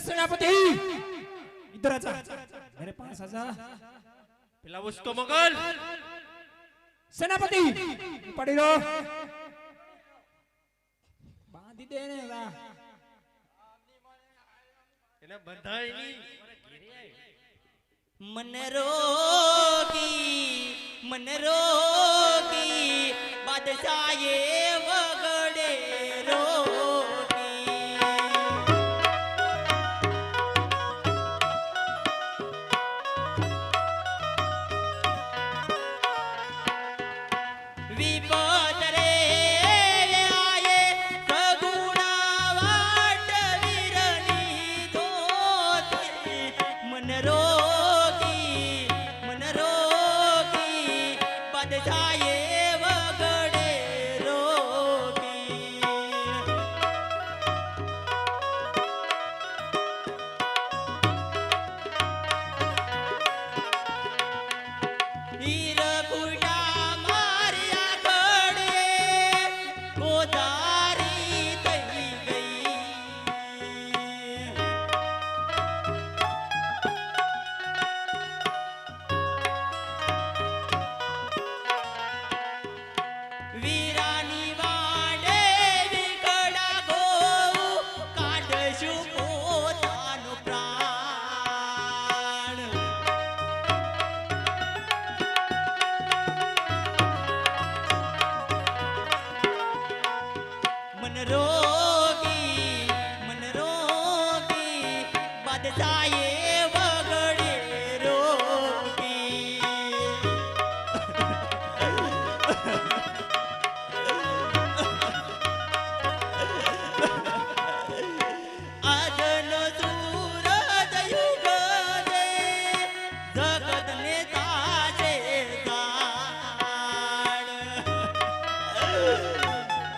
सेनापति इधर आजा मेरे पास आजा पिला उसको मगल सेनापति पड़ी रहो બાંધી દે ને રા એને બધાયની મને રોગી મને રોગી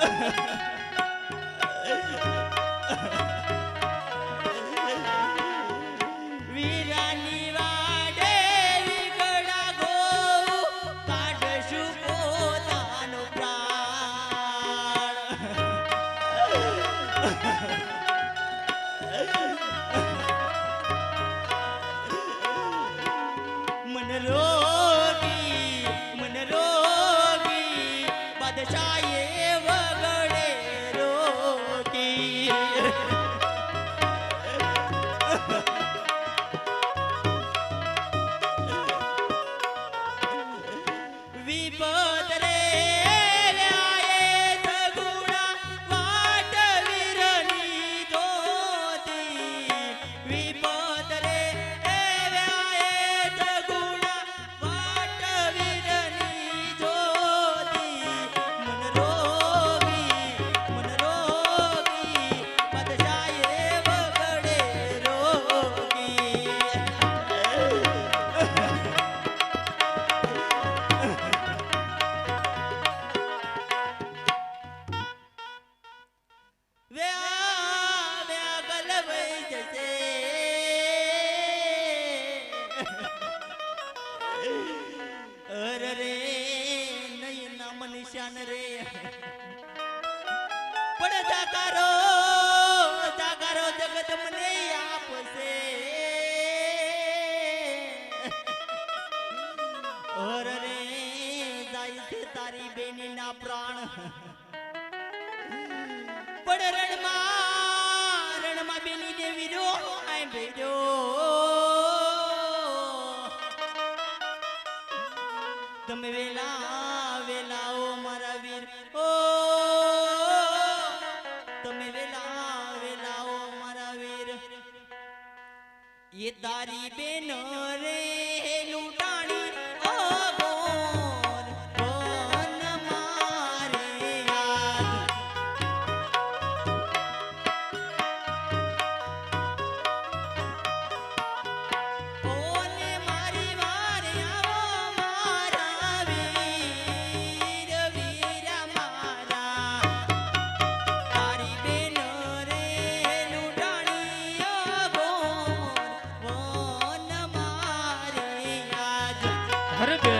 Yeah. નિશાન રે. પણ જાકારો જાકારો જગત મને આપશે. ઓર રે, જાય છે તારી બેની ના પ્રાણ. પણ રણમાં રણમાં બેની દેવી રો આય ભેજો તમે વેલા দাঁড়িবে নরে। हर गया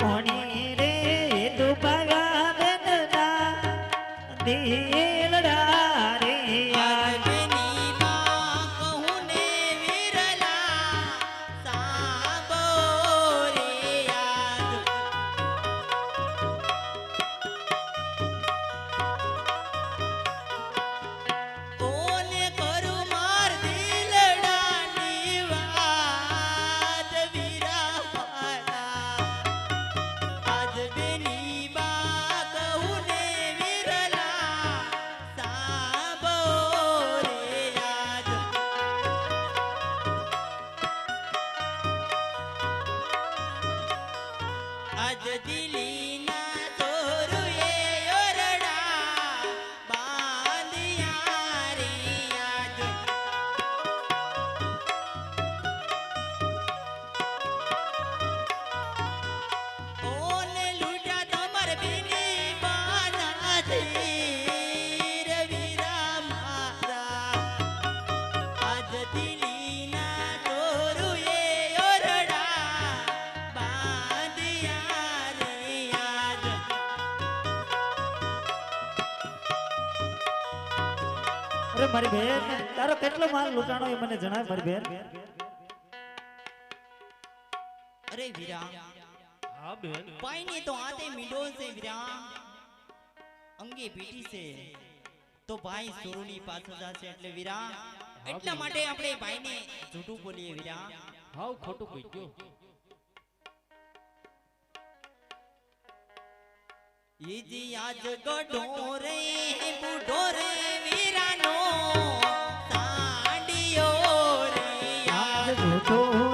કોણી રે દુબાલા બેનના દિલડા મારી બેન તારો કેટલો માલ લૂંટાણો એ મને જણાય મારી બેન. અરે વીરા હા બેન. પાઈની તો આતે મીડો છે વીરા અંગે પીટી છે. તો ભાઈ સુરુની પાછળ જશે એટલે વીરા એટલા માટે આપણે ભાઈને જૂઠું બોલીએ વીરા હાવ ખોટું કહી ગયો. ઈજી આજ ગઢો રે બુઢો રે. આજ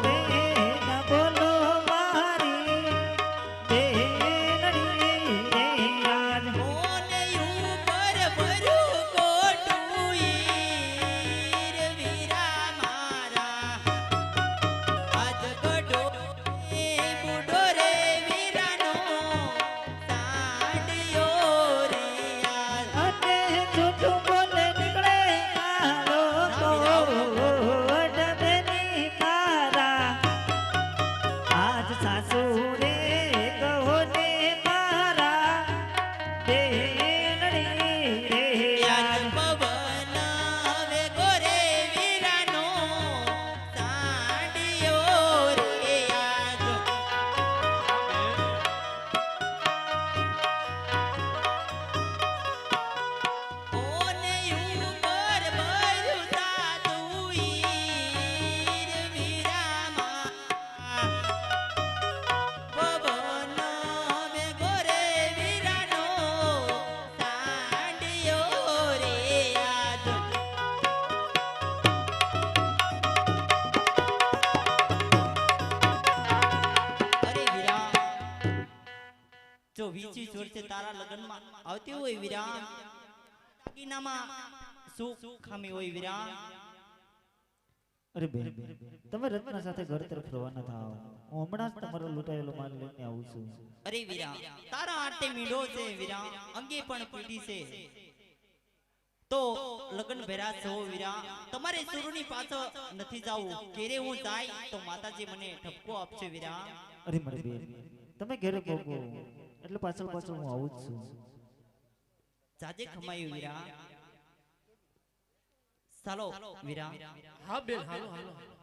જો વીચી ચોર છે તારા લગ્નમાં આવતી હોય વિરામ. દાગીનામાં શું ખામી હોય વિરામ. અરે બેન તમે રત્ના સાથે ઘર તરફ રવાના થાવ હું હમણાં જ તમારો લૂંટાયેલો માલ લઈને આવું છું. અરે વિરામ તારા આટે મીંડો છે વિરામ અંગે પણ પીડી છે. તો લગ્ન ભેરા છો વિરામ તમારે સુરની પાછળ નથી જાવું. ઘેરે હું જાય તો માતાજી મને ઠપકો આપશે વિરામ. અરે મારી બેન તમે ઘરે ભોગવો. એટલે પાછળ પાછળ હું આવું જ છું. જાજે ખમાયું વીરા. ચાલો વીરા. હા બેન હાલો હાલો હાલો.